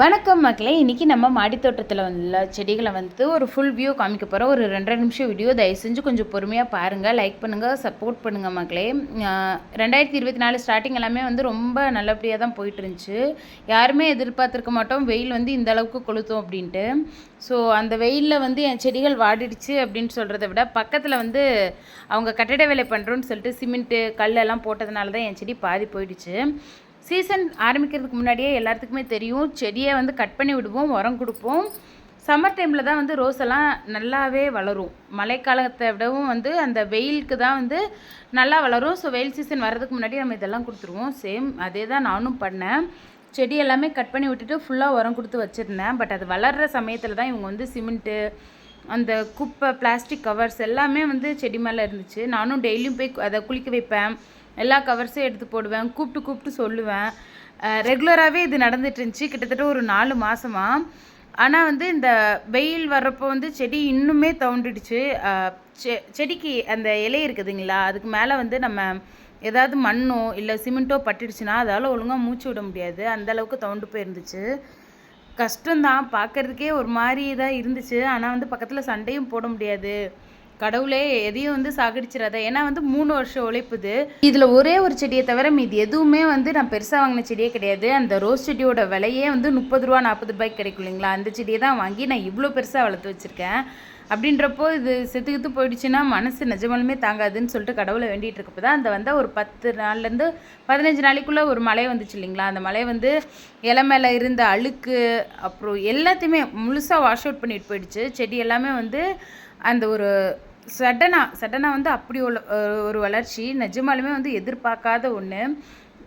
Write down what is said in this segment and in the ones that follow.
வணக்கம் மக்களே. இன்றைக்கி நம்ம மாடித்தோட்டத்தில் உள்ள செடிகளை வந்து ஒரு ஃபுல் வியூ காமிக்க போகிறோம் ஒரு ரெண்டரை நிமிஷம் வீடியோ தயவு செஞ்சு கொஞ்சம் பொறுமையாக பாருங்கள் லைக் பண்ணுங்கள் சப்போர்ட் பண்ணுங்கள் மக்களே. ரெண்டாயிரத்தி இருபத்தி நாலு ஸ்டார்டிங் எல்லாமே வந்து ரொம்ப நல்லபடியாக தான் போயிட்டு இருந்துச்சு. யாருமே எதிர்பார்த்துருக்க மாட்டோம். வெயில் வந்து இந்த அளவுக்கு கொளுத்தும் அப்படின்ட்டு. ஸோ அந்த வெயிலில் வந்து என் செடிகள் வாடிடுச்சு அப்படின்னு சொல்கிறத விட பக்கத்தில் வந்து அவங்க கட்டிட வேலை பண்ணுறோன்னு சொல்லிட்டு சிமெண்ட்டு கல் எல்லாம் போட்டதுனால தான் என் செடி பாதி போயிடுச்சு. சீசன் ஆரம்பிக்கிறதுக்கு முன்னாடியே எல்லாத்துக்குமே தெரியும். செடியை வந்து கட் பண்ணி விடுவோம் உரம் கொடுப்போம். சம்மர் டைமில் தான் வந்து ரோஸ் எல்லாம் நல்லாவே வளரும். மழைக்காலத்தை விடவும் வந்து அந்த வெயிலுக்கு தான் வந்து நல்லா வளரும். ஸோ வெயில் சீசன் வர்றதுக்கு முன்னாடி நம்ம இதெல்லாம் கொடுத்துருவோம். சேம் அதே தான் நானும் பண்ணேன். செடி எல்லாமே கட் பண்ணி விட்டுட்டு ஃபுல்லாக உரம் கொடுத்து வச்சுருந்தேன். பட் அது வளர்கிற சமயத்தில் தான் இவங்க வந்து சிமெண்ட்டு அந்த குப்பை பிளாஸ்டிக் கவர்ஸ் எல்லாமே வந்து செடி மேலே இருந்துச்சு. நானும் டெய்லியும் போய் அதை குளிக்க வைப்பேன். எல்லா கவர்ஸும் எடுத்து போடுவேன் கூப்பிட்டு கூப்பிட்டு சொல்லுவேன். ரெகுலராகவே இது நடந்துட்டு இருந்துச்சு கிட்டத்தட்ட ஒரு நாலு மாதமாக ஆனால் வந்து இந்த வெயில் வர்றப்போ வந்து செடி இன்னுமே தவுண்டுடுச்சு செ- செடிக்கு அந்த இலை இருக்குதுங்களா அதுக்கு மேலே வந்து நம்ம ஏதாவது மண்ணோ இல்லை சிமெண்ட்டோ பட்டுடுச்சுன்னா அதால் ஒழுங்காக மூச்சு விட முடியாது. அந்த அளவுக்கு தவுண்டு போயிருந்துச்சு. கஷ்டம்தான் பார்க்கறதுக்கே ஒரு மாதிரி தான் இருந்துச்சு. ஆனால் வந்து பக்கத்தில் சண்டையும் போட முடியாது. கடவுளே எதையும் வந்து சாகடிச்சிடாத ஏன்னா வந்து மூணு வருஷம் உழைப்புது. இதில் ஒரே ஒரு செடியை தவிர மீதி எதுவுமே வந்து நான் பெருசாக வாங்கின செடியே கிடையாது. அந்த ரோஸ் செடியோட விலையே வந்து முப்பது ரூபா நாற்பது ரூபாய்க்கு கிடைக்கும் இல்லைங்களா? அந்த செடியை தான் வாங்கி நான் இவ்வளோ பெருசாக வளர்த்து வச்சுருக்கேன். அப்படின்றப்போ இது செத்து கித்து போயிடுச்சுன்னா மனசு நிஜமாலுமே தாங்காதுன்னு சொல்லிட்டு கடவுளை வேண்டிகிட்டு இருக்கப்போ தான் அந்த வந்து ஒரு பத்து நாள்லேருந்து பதினஞ்சு நாளைக்குள்ளே ஒரு மழை வந்துச்சு இல்லைங்களா? அந்த மழை வந்து இலை மேலே இருந்த அழுக்கு அப்புறம் எல்லாத்தையுமே முழுசாக வாஷ் அவுட் பண்ணிட்டு போயிடுச்சு. செடி எல்லாமே வந்து அந்த ஒரு சடனாக சடனாக வந்து அப்படி ஒரு வளர்ச்சி. நிஜமாலுமே வந்து எதிர்பார்க்காத ஒன்று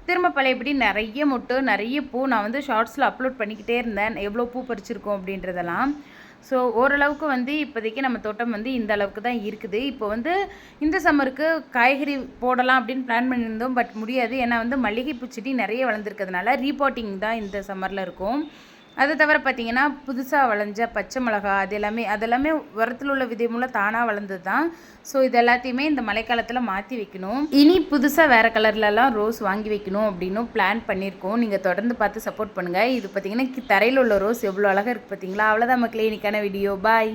திரும்ப பழையபடி நிறைய மொட்டு நிறைய பூ நான் வந்து ஷார்ட்ஸில் அப்லோட் பண்ணிக்கிட்டே இருந்தேன். எவ்வளோ பூ பறிச்சிருக்கோம் அப்படின்றதெல்லாம். ஸோ ஓரளவுக்கு வந்து இப்போதைக்கு நம்ம தோட்டம் வந்து இந்த அளவுக்கு தான் இருக்குது. இப்போ வந்து இந்த சம்மருக்கு காய்கறி போடலாம் அப்படின்னு பிளான் பண்ணியிருந்தோம். பட் முடியாது. ஏன்னா வந்து மல்லிகைப்பூ செடி நிறைய வளர்ந்துருக்கிறதுனால ரீபாட்டிங் தான் இந்த சம்மரில் இருக்கும். அது தவிர பார்த்தீங்கன்னா புதுசாக வளைஞ்ச பச்சை மிளகா அது எல்லாமே அதெல்லாமே உரத்தில் உள்ள விதை மூலம் தானாக வளர்ந்தது தான் ஸோ இது எல்லாத்தையுமே இந்த மழைக்காலத்தில் மாற்றி வைக்கணும். இனி புதுசாக வேறு கலர்லலாம் ரோஸ் வாங்கி வைக்கணும் அப்படின்னு பிளான் பண்ணியிருக்கோம். நீங்கள் தொடர்ந்து பார்த்து சப்போர்ட் பண்ணுங்கள் இது பார்த்தீங்கன்னா கி- தரையில் உள்ள ரோஸ் எவ்வளோ அழகாக இருக்குது பார்த்தீங்களா? அவ்வளோதான் மக்களே. இன்னைக்கான வீடியோ பாய்